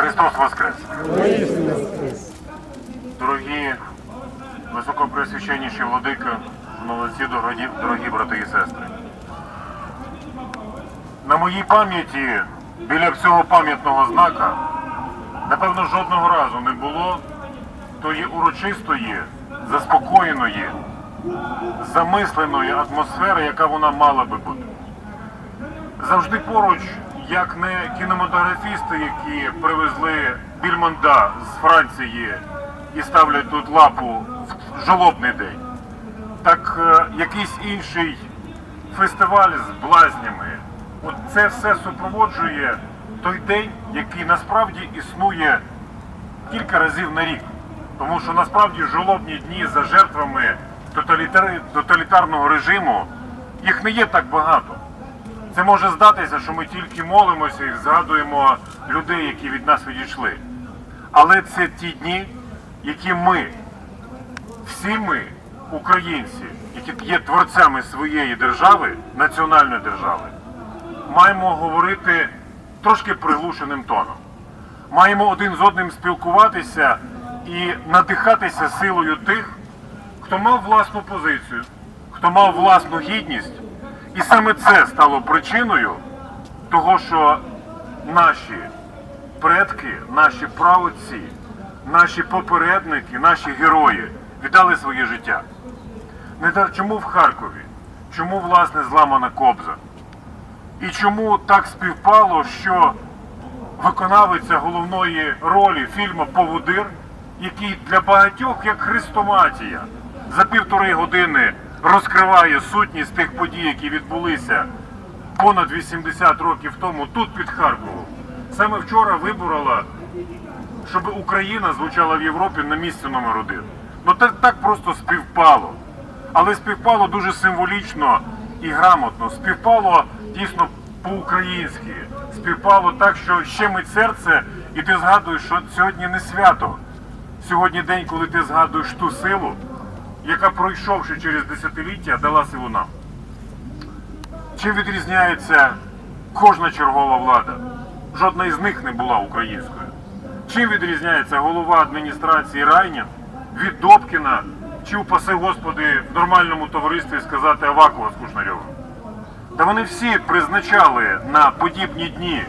Христос Воскрес! Дорогі високопресвященніші владика, молодці, дорогі, дорогі брати і сестри. На моїй пам'яті біля цього пам'ятного знака, напевно, жодного разу не було тої урочистої, заспокоєної, замисленої атмосфери, яка вона мала би бути. Завжди поруч, як не кінематографісти, які привезли більманда з Франції і ставлять тут лапу в жолобний день, так е, якийсь інший фестиваль з блазнями. От це все супроводжує той день, який насправді існує кілька разів на рік. Тому що насправді жолобні дні за жертвами тоталітарного режиму їх не є так багато. Це може здатися, що ми тільки молимося і згадуємо людей, які від нас відійшли. Але це ті дні, які ми, всі ми, українці, які є творцями своєї держави, національної держави, маємо говорити трошки приглушеним тоном. Маємо один з одним спілкуватися і надихатися силою тих, хто мав власну позицію, хто мав власну гідність. І саме це стало причиною того, що наші предки, наші праотці, наші попередники, наші герої віддали своє життя. Не так чому в Харкові? Чому власне зламана кобза? І чому так співпало, що виконавиця головної ролі фільму Поводир, який для багатьох як хрестоматія за півтори години розкриває сутність тих подій, які відбулися понад 80 років тому тут під Харковом, саме вчора виборола, щоб Україна звучала в Європі на місці номер один. Ну так, так просто співпало. Але співпало дуже символічно і грамотно. Співпало дійсно по-українськи. Співпало так, що щемить серце, і ти згадуєш, що сьогодні не свято. Сьогодні день, коли ти згадуєш ту силу, яка, пройшовши через десятиліття, дала силу нам. Чим відрізняється кожна чергова влада? Жодна із них не була українською. Чим відрізняється голова адміністрації Райнін від Добкіна, чи упаси Господи в нормальному товаристві сказати Авакова з Кушнарьовим? Та вони всі призначали на подібні дні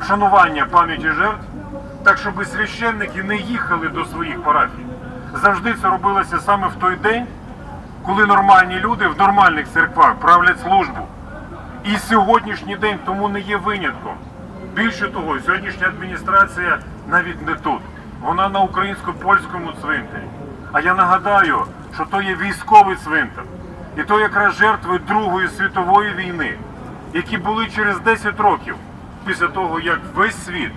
вшанування пам'яті жертв, так щоб священники не їхали до своїх парафій. Завжди це робилося саме в той день, коли нормальні люди в нормальних церквах правлять службу. І сьогоднішній день тому не є винятком. Більше того, сьогоднішня адміністрація навіть не тут. Вона на українсько-польському цвинтарі. А я нагадаю, що то є військовий цвинтар. І то якраз жертви Другої світової війни, які були через 10 років після того, як весь світ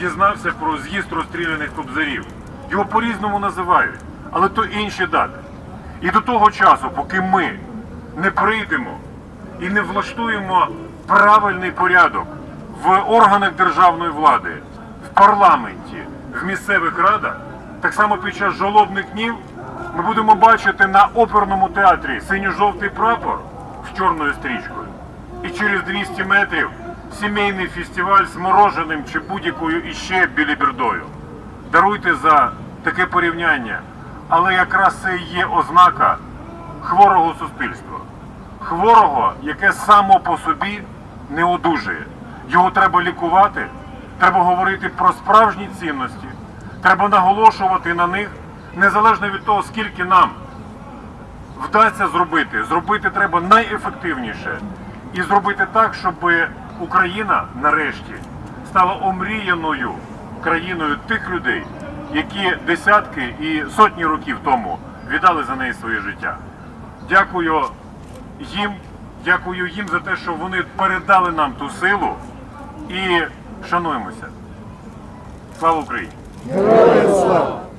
дізнався про з'їзд розстріляних кобзарів. Його по-різному називають, але то інші дати. І до того часу, поки ми не прийдемо і не влаштуємо правильний порядок в органах державної влади, в парламенті, в місцевих радах, так само під час жолобних днів ми будемо бачити на оперному театрі синьо-жовтий прапор з чорною стрічкою. І через 200 метрів сімейний фестиваль з мороженим чи будь-якою іще білібердою. Даруйте за таке порівняння, але якраз це і є ознака хворого суспільства. Хворого, яке само по собі не одужує. Його треба лікувати, треба говорити про справжні цінності, треба наголошувати на них, незалежно від того, скільки нам вдасться зробити. Зробити треба найефективніше і зробити так, щоб Україна нарешті стала омріяною країною тих людей, які десятки і сотні років тому віддали за неї своє життя. Дякую їм, дякую їм за те, що вони передали нам ту силу і шануємося. Слава Україні! Героям слава!